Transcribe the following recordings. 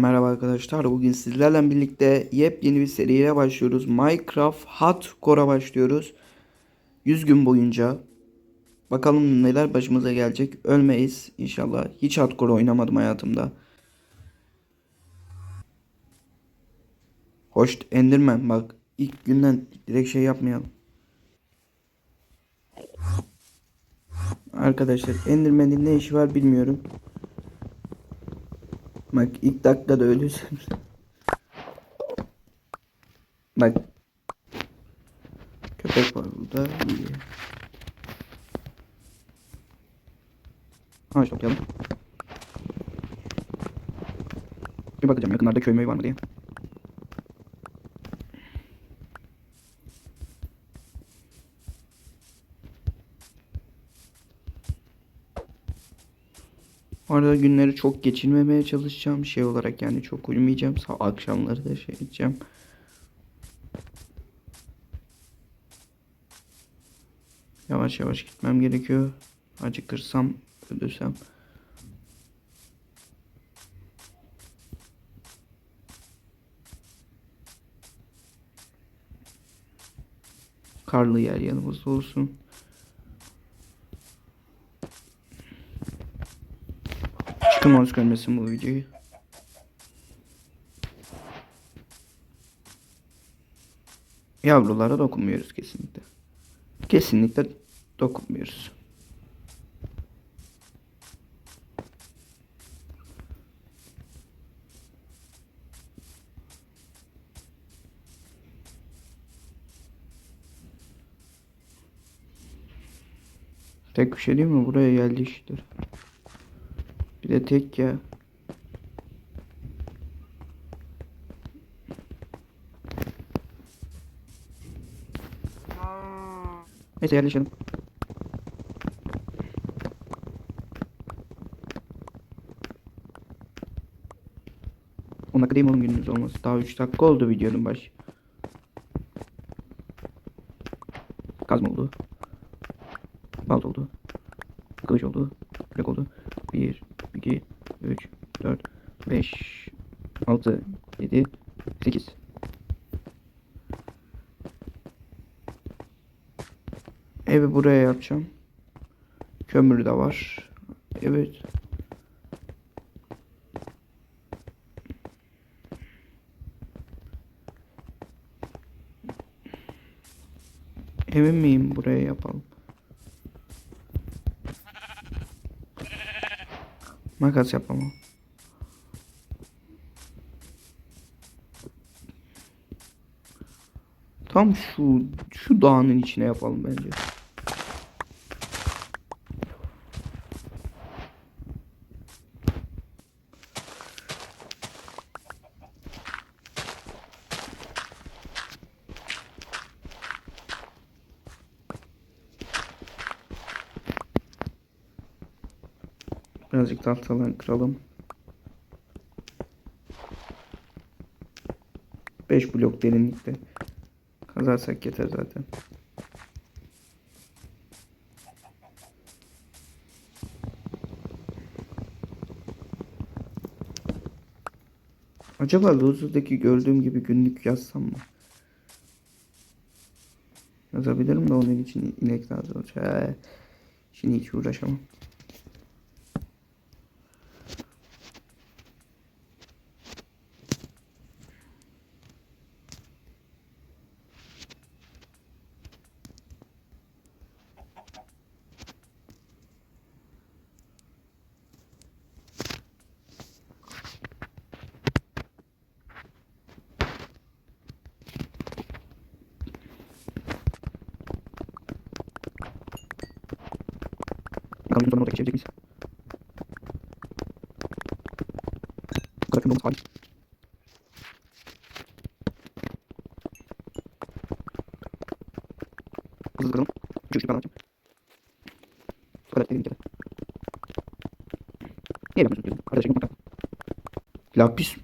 Merhaba arkadaşlar. Bugün sizlerle birlikte yepyeni bir seriye başlıyoruz. Minecraft Hardcore'a başlıyoruz. 100 gün boyunca. Bakalım neler başımıza gelecek. Ölmeyiz inşallah. Hiç Hardcore oynamadım hayatımda. Hoş Enderman bak. ilk günden direkt şey yapmayalım. Arkadaşlar Enderman'in ne işi var bilmiyorum. Bak ilk dakikada ölürsün. Bak. Köpek var burada. İyi. Ağaç toplayalım. Bir bakacağım yakınlarda köy möy var mı diye. Arada günleri çok geçirmemeye çalışacağım şey olarak yani çok uyumayacağım. Akşamları da şey edeceğim. Yavaş yavaş gitmem gerekiyor. Acıkırsam, ölürsem. Karlı yer yanımızda olsun. Çıkın mouse görmesin bu videoyu. Yavrulara dokunmuyoruz kesinlikle. Kesinlikle dokunmuyoruz. Tek bir şey değil mi? Buraya geldi işte. Bir de tek ya. Neyse yerleşelim. On dakika değil mi oğlum gününüz olması? Daha 3 dakika oldu videonun başı. Kazma oldu. Balt oldu. Kılıç oldu. 1, 2, 3, 4, 5, 6, 7, 8. Evi buraya yapacağım. Kömür de var. Evet. Emin miyim buraya yapalım? Makas yapamam. Tam şu şu dağının içine yapalım bence. Birazcık tahtalar kıralım. 5 blok derinlikte. Kazarsak yeter zaten. Acaba Lozur'daki gördüğüm gibi günlük yazsam mı? Yazabilirim de onun için inek lazım. Şimdi hiç uğraşamam. Bakalım sonuna geçebilecek miyiz? Bırakın olması hali. Hızlı kıralım. Üç üç ben alacağım. Bu kadar dedim ki. Niye yapıyorsun dedim. Arkadaşım bakalım. Lapis.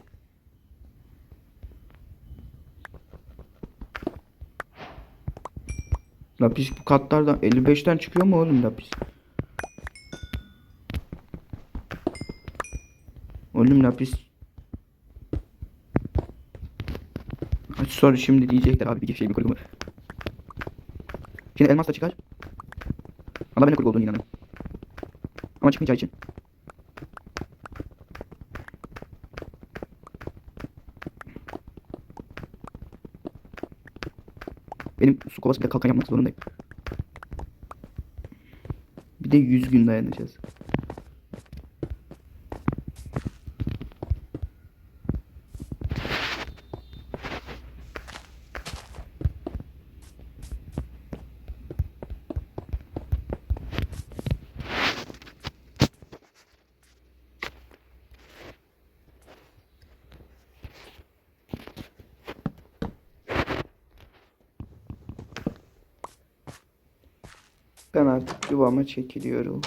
Lapis bu katlardan 55'ten çıkıyor mu oğlum lapis? Oğlum lapis Sonra şimdi diyecekler abi bir şey bir kurgu mu? Şimdi elmas da çıkar. Valla ben de kurgu olduğunu inanıyorum. Ama çıkmayacağı için. Benim su kovasıyla kalkan yapmak zorundayım. Bir de 100 gün dayanacağız. Ben artık yuvama çekiliyorum.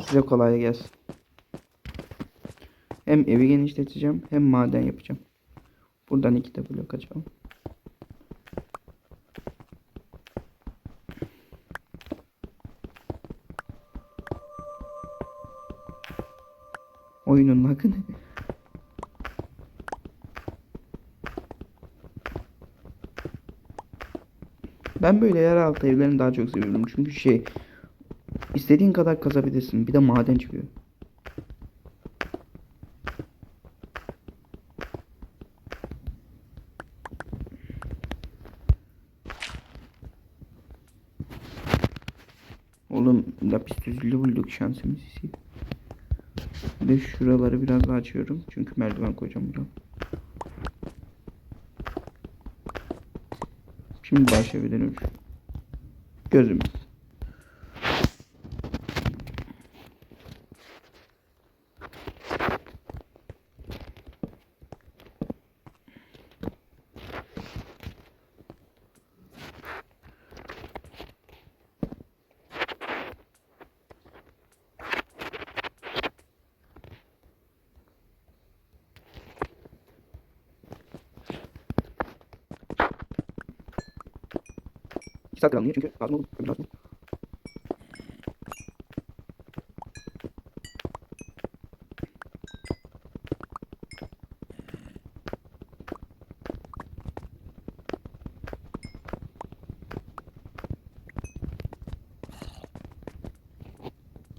Size kolay gelsin. Hem evi genişleteceğim hem maden yapacağım. Buradan iki de blok açalım. Ben böyle yeraltı evlerini daha çok seviyorum. Çünkü şey istediğin kadar kazabilirsin. Bir de maden çıkıyor. Oğlum lapis düzlü bulduk şansımız iyisi. Bir de şuraları biraz daha açıyorum. Çünkü merdiven koyacağım buraya. Şimdi başlayabilirim. Gözümüz. 2 saat kaldı. Niye? Çünkü lazım oğlum. Kömür lazım.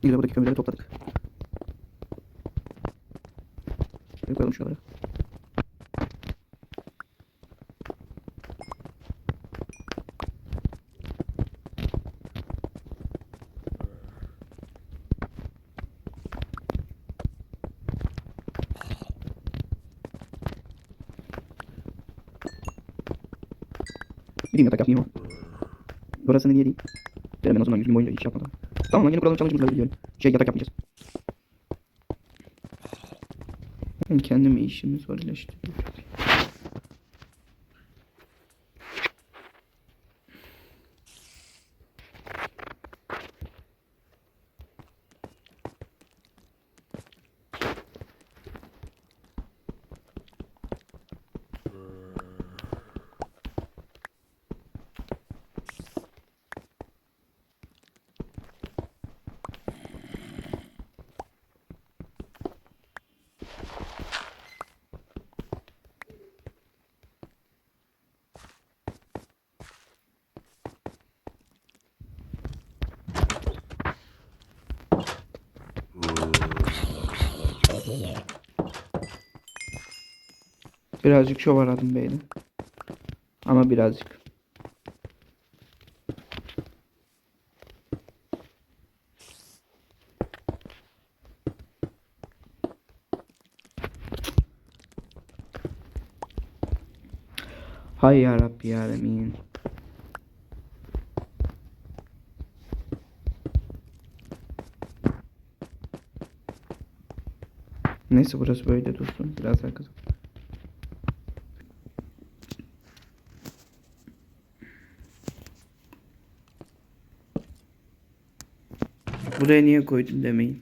İlla buradaki kömürleri topladık. Gideyim yatak yapmayayım o. Burasını niye diyeyim? Derim ben o zaman 100 gün boyunca hiç yapmadım. Tamam lan yeni kuralım challenge'ımızı biliyorum. Şey yatak yapmayacağız. Ben kendime işimi zorlaştırıyorum. Birazcık şov aradım beyler. Ama birazcık. Hay ya Rabbi. Neyse burası böyle dursun. Biraz daha kızım. Buraya niye koydun demeyin.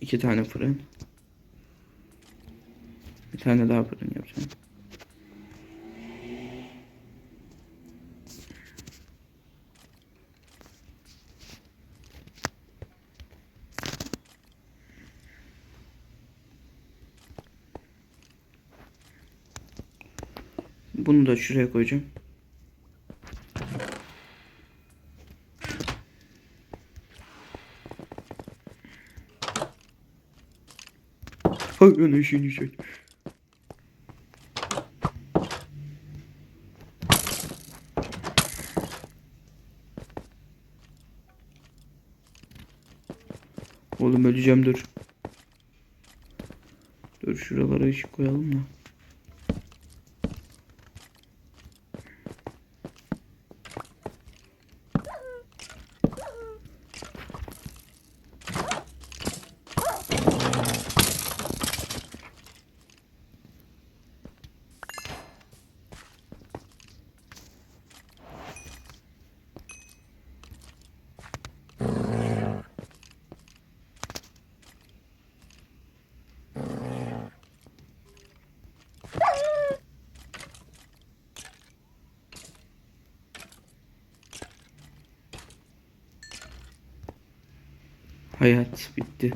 İki tane fırın. Tane daha fırın yapacağım. Bunu da şuraya koyacağım. Hayvan işini şey. Oğlum öleceğim dur. Dur şuralara ışık koyalım da. Hayat bitti.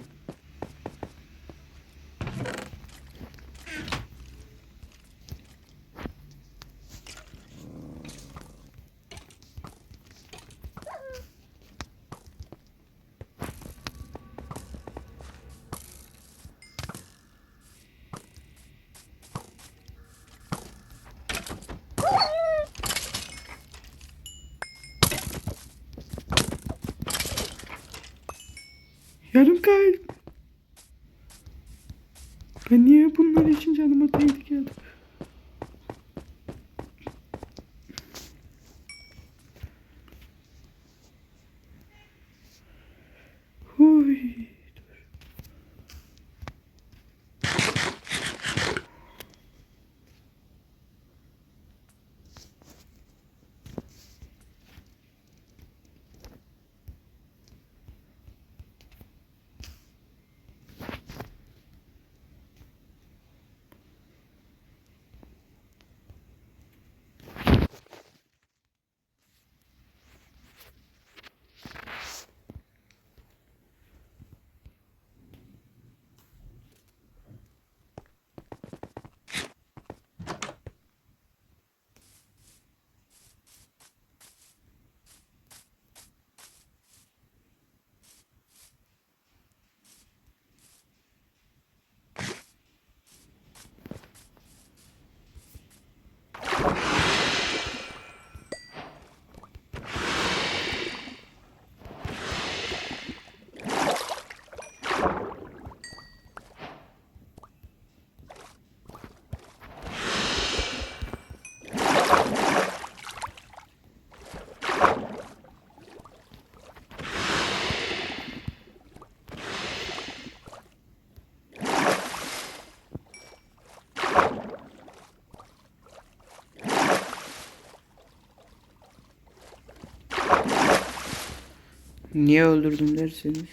Niye öldürdüm derseniz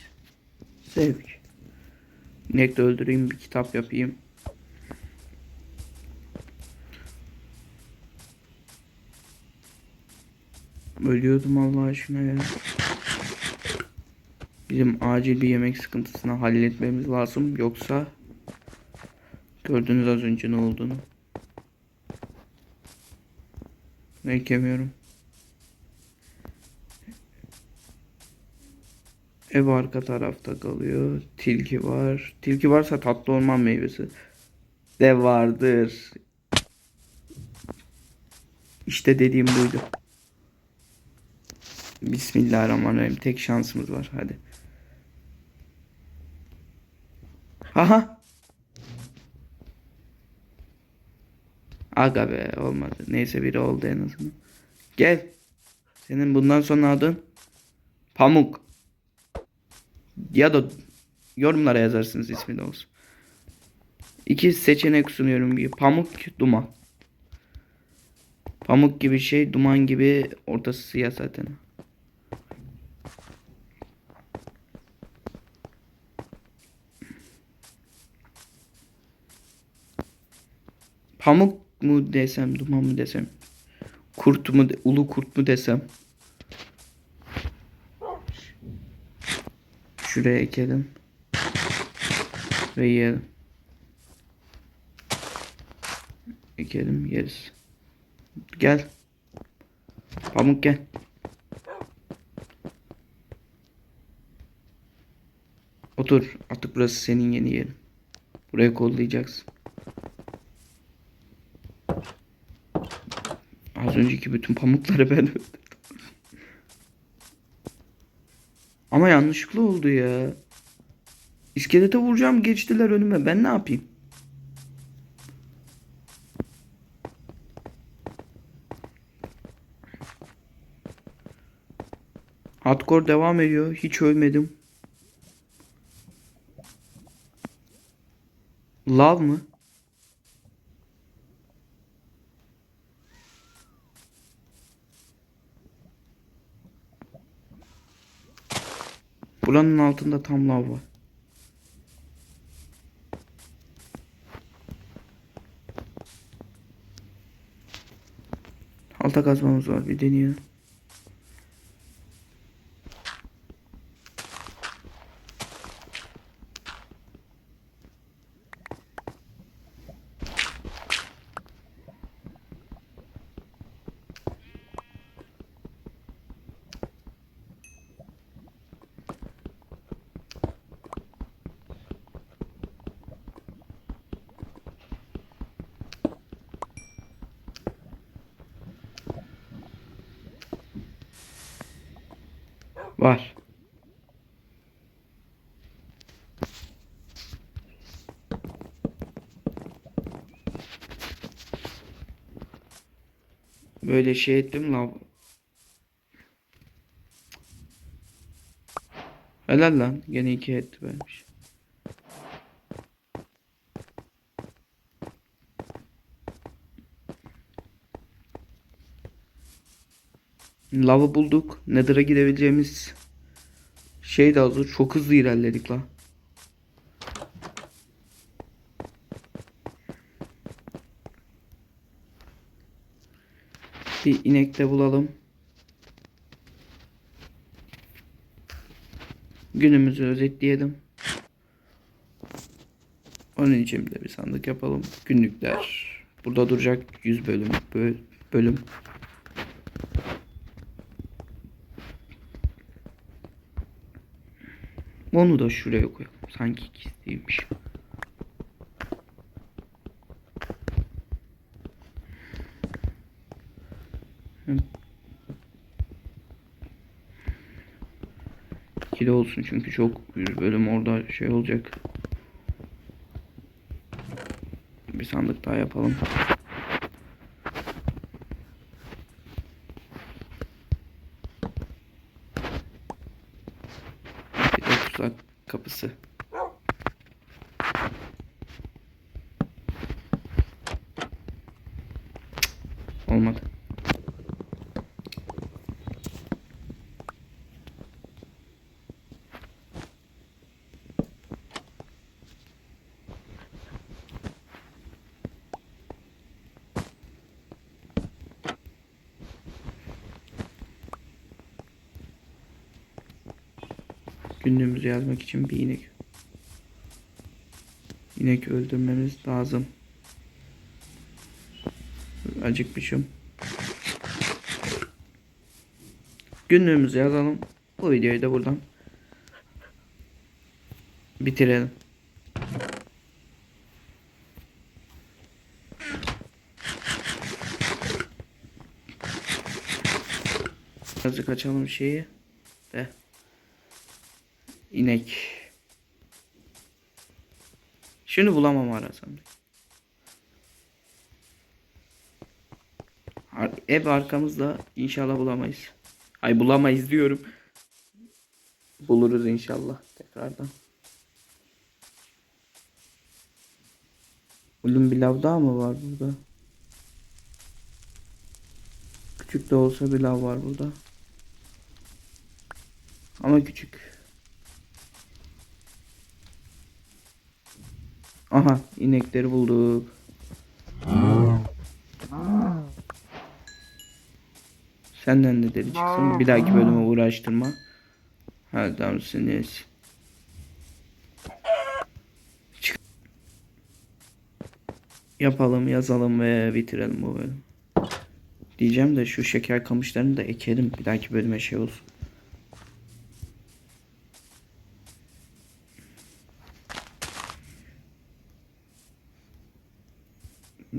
zevk. İnek de öldüreyim bir kitap yapayım. Ölüyordum Allah aşkına ya. Bizim acil bir yemek sıkıntısını halletmemiz lazım. Yoksa gördünüz az önce ne olduğunu. Ne yemiyorum. Ev arka tarafta kalıyor. Tilki var. Tilki varsa tatlı orman meyvesi de vardır. İşte dediğim buydu. Bismillahirrahmanirrahim. Tek şansımız var. Hadi. Aha. Aga be olmadı. Neyse biri oldu en azından. Gel. Senin bundan sonra adın Pamuk ya da yorumlara yazarsınız ismi de olsun. İki seçenek sunuyorum. bir Pamuk, duman. Pamuk gibi şey, duman gibi ortası siyah zaten. Pamuk mu desem, duman mı desem, kurt mu, ulu kurt mu desem. Şuraya ekelim. Ve yiyelim. Ekelim yeriz. Gel. Pamuk gel. Otur. Artık burası senin yeni yerin. Buraya kollayacaksın. Az önceki bütün pamukları ben öldürdüm. Ama yanlışlıkla oldu ya. İskelete vuracağım geçtiler önüme. Ben ne yapayım? Hardcore devam ediyor. Hiç ölmedim. Lav mı? Buranın altında tam lav var. Alta kazmamız var bir deneyelim. Var. Böyle şey ettim la. Helal lan. Gene iki etti vermiş. Lavı bulduk. Nether'a gidebileceğimiz şey de hazır. Çok hızlı ilerledik la. Bir inek de bulalım. Günümüzü özetleyelim. Onun için de bir sandık yapalım. Günlükler. Burada duracak 100 bölüm. bö- bölüm. Onu da şuraya koyalım. Sanki ikisiymiş. İkili olsun çünkü çok yüz bölüm orada şey olacak. Bir sandık daha yapalım. Bir de tuzak kapısı. Olmadı. Günlüğümüzü yazmak için bir inek. İnek öldürmemiz lazım. Acıkmışım. Günlüğümüzü yazalım. Bu videoyu da buradan bitirelim. Birazcık açalım şeyi de. İnek. Şunu bulamam arasam. Ar- Ev arkamızda inşallah bulamayız. Ay bulamayız diyorum. Buluruz inşallah tekrardan. Ulum bir lav daha mı var burada? Küçük de olsa bir lav var burada. Ama küçük. Aha inekleri bulduk. Senden de dedi çıksın. Bir dahaki bölüme uğraştırma. Adamsınız. Çık. Yapalım, yazalım ve bitirelim bu bölüm. Diyeceğim de şu şeker kamışlarını da ekelim. Bir dahaki bölüme şey olsun.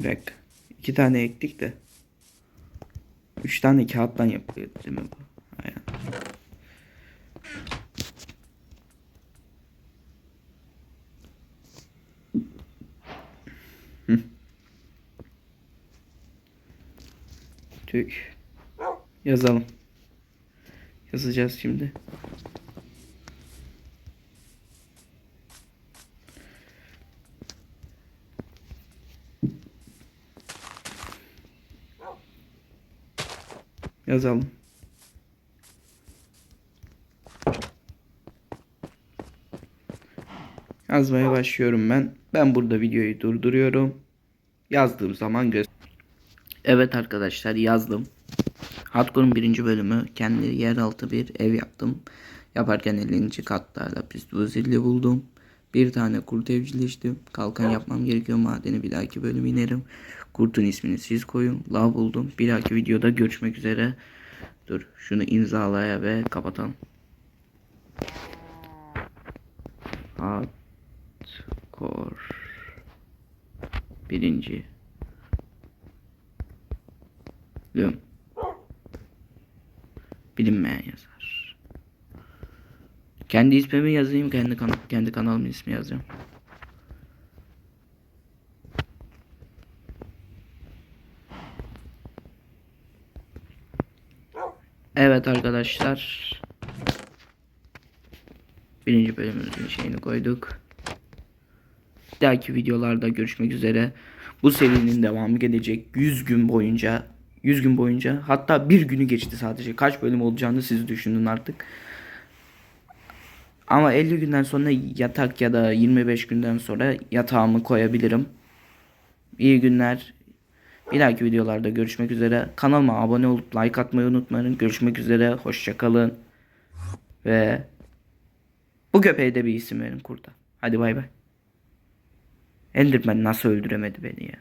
Bir. İki tane ektik de. Üç tane kağıttan yapılıyor değil mi bu? Aynen. Tük. Yazalım. Yazacağız şimdi. Yazalım. Yazmaya başlıyorum ben. Ben burada videoyu durduruyorum. Yazdığım zaman göz. Evet arkadaşlar yazdım. Hardcore'un birinci bölümü kendi yeraltı bir ev yaptım. Yaparken 50. katta lapis lazuli buldum. Bir tane kurt evcilleştim. Kalkan yapmam gerekiyor madeni bir dahaki bölüm inerim. Kurtun ismini siz koyun. Lav buldum. Bir dahaki videoda görüşmek üzere. Dur şunu imzalaya ve kapatalım. Hardcore birinci bölüm bilinmeyen yazar. Kendi ismimi yazayım, kendi kanal kendi kanalımın ismi yazacağım. Evet arkadaşlar. Birinci bölümümüzün şeyini koyduk. Bir dahaki videolarda görüşmek üzere. Bu serinin devamı gelecek 100 gün boyunca 100 gün boyunca hatta bir günü geçti sadece. Kaç bölüm olacağını siz düşünün artık. Ama 50 günden sonra yatak ya da 25 günden sonra yatağımı koyabilirim. İyi günler. Bir dahaki videolarda görüşmek üzere. Kanalıma abone olup like atmayı unutmayın. Görüşmek üzere. Hoşçakalın. Ve bu köpeğe de bir isim verin kurda. Hadi bay bay. Enderman nasıl öldüremedi beni ya.